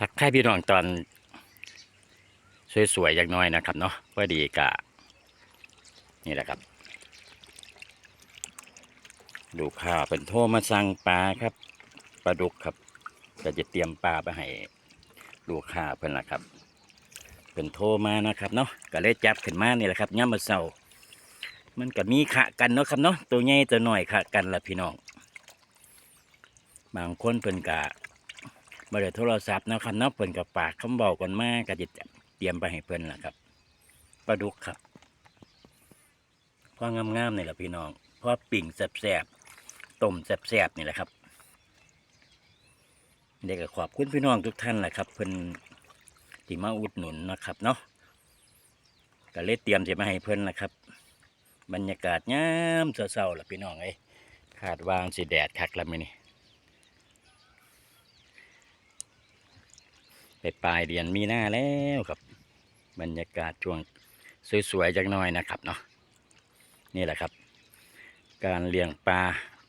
ทักทายพี่น้องตอน สวยๆอย่างน้อยนะครับเนาะพอดีกะนี่แหละครับดูข่าเป็นโทรมาสั่งปลาครับปลาดุกครับก็จะเตรียมปลาไปให้ลูกค้าเพิ่นละครับ เป็นโทรมานะครับเนาะก็เลยจับขึ้นมานี่แหละครับย่ามาเสามันก็มีขะกันเนาะครับเนาะตัวใหญ่ตัวน้อยขะกันละพี่น้อง บางคนเพิ่นกะ บ่ได้โทรศัพท์นะครับเนาะเพิ่นก็ปากคำเบากันมาก็จะเตรียมไปให้เพิ่นล่ะครับปลาดุกครับพองามๆนี่แหละพี่น้องพอปิ่งแซ่บๆต้มแซ่บๆนี่แหละครับเด็กก็ขอบคุณพี่น้องทุกท่านแหละครับ เพิ่นที่มาอุดหนุนนะครับเนาะก็เลยเตรียมจะมาให้เพิ่นละครับ บรรยากาศงามเศร้าๆล่ะพี่น้องเอ้ยคาดวางสิแดดคักแล้วมื้นี้ ไปปลายเดือนมีหน้าแล้วครับ บรรยากาศช่วงสวยๆจักหน่อยนะครับเนาะนี่แหละครับ การเลี้ยงปลา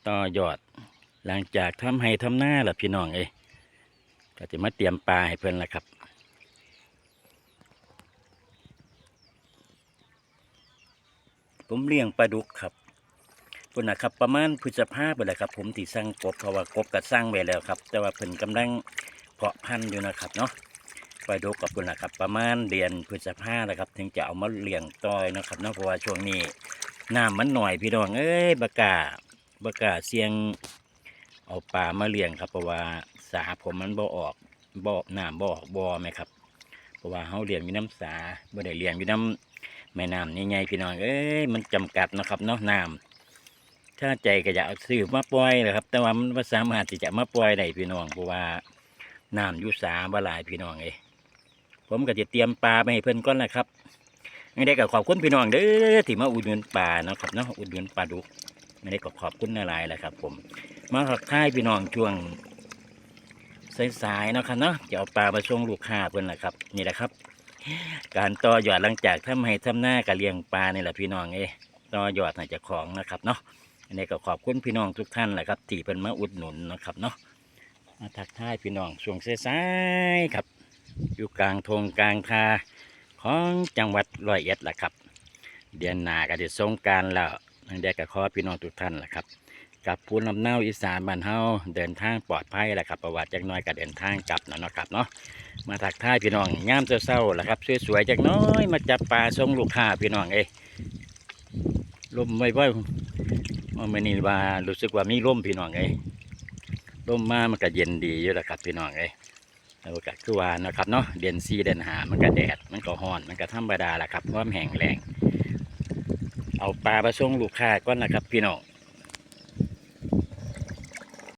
ต่อยอด หลังจากทำให้ทำหน้าล่ะพี่น้องเอ้ก็จะมาเตรียมปลาให้เพื่อนละครับผมเลี้ยงปลาดุกครับพุ่นนะครับประมาณพฤษภาไปแหละครับ ผมที่สั่งกบเพราะว่ากบก็สร้างไว้แล้วครับ แต่ว่าเพิ่นกำลัง เพาะพันธุ์อยู่นะครับเนาะไปดูกับคุณนะครับ ประมาณเดือนพฤษภานะครับ ถึงจะเอามาเลี้ยงต่อยนะครับเนาะเพราะว่าช่วงนี้น้ำมันหน่อยพี่น้องเอ้ยบกล้ากาเสียงเอาปลามาเลี้ยงครับ เพราะว่าสาผมมันบ่ออกบ่อน้ำบ่ออกบ่อไหมครับ เพราะว่าเฮาเลี้ยงอยู่น้ำสาบ่ได้เลี้ยงอยู่น้ำแม่น้ำใหญ่ๆพี่น้องเอ้ยมันจำกัดนะครับเนาะน้ำถ้าใจก็อยากเอาซื้อมาปล่อยนะครับ แต่ว่ามันบ่สามารถที่จะมาปล่อยได้พี่น้องเพราะว่า น้ำยุสาบหลายพี่น้องเอ้ยผมก็จะเตรียมปลาไปให้เพื่อนก่อนนะครับไม่ได้ก็ขอบคุณพี่น้องเด้อที่มาอุดหนุนปลาเนาะครับเนาะอุดหนุนปลาดุกไม่ได้ก็ขอบคุณหลายแหละครับ ผม มาทักทายพี่น้องช่วงสายๆเนาะครับเนาะจะเอาปลามาส่วงลูกค้าเพื่อนแหละครับ นี่แหละครับ การต่อยอดหลังจากทำให้ทำหน้ากับเลี้ยงปลานี่แหละพี่น้องเอ้ต่อยอดให้เจ้าของนะครับเนาะอันนี้ก็ขอบคุณพี่น้องทุกท่านแหละครับที่เพิ่นมาอุดหนุนนะครับเนาะ มาทักทายพี่น้องช่วงสายๆครับ อยู่กลางทงกลางทาของจังหวัดร้อยเอ็ดแหละครับ เดือนหน้าก็จะสงการแล้วนั่นเด็กก็ขอพี่น้องทุกท่านแหละครับกับภูนลำเนาอีสานบ้านเฮาเดินทางปลอดภัยแหละครับประวัติจักน้อยก็เดินทางกลับนะเนาะครับเนาะมาทักทายพี่น้องงามเศร้าๆล่ะครับสวยๆจักน้อยมาจับปลาส่งลูกค้าพี่น้องเอ้ลมไม่ไหวว่ามื่อนี้ว่ารู้สึกว่ามีลมพี่น้องเอ้ ร่มมามันก็เย็นดีอยู่แล้วครับพี่น้องเอ้ยแล้วก็คือว่านะครับเนาะเดือนซีเดือนหามันก็แดด มันก็ฮ้อน มันก็ธรรมดาแหละครับความแห้งแรง เอาปลาไปส่งลูกค้าก่อนนะครับพี่น้อง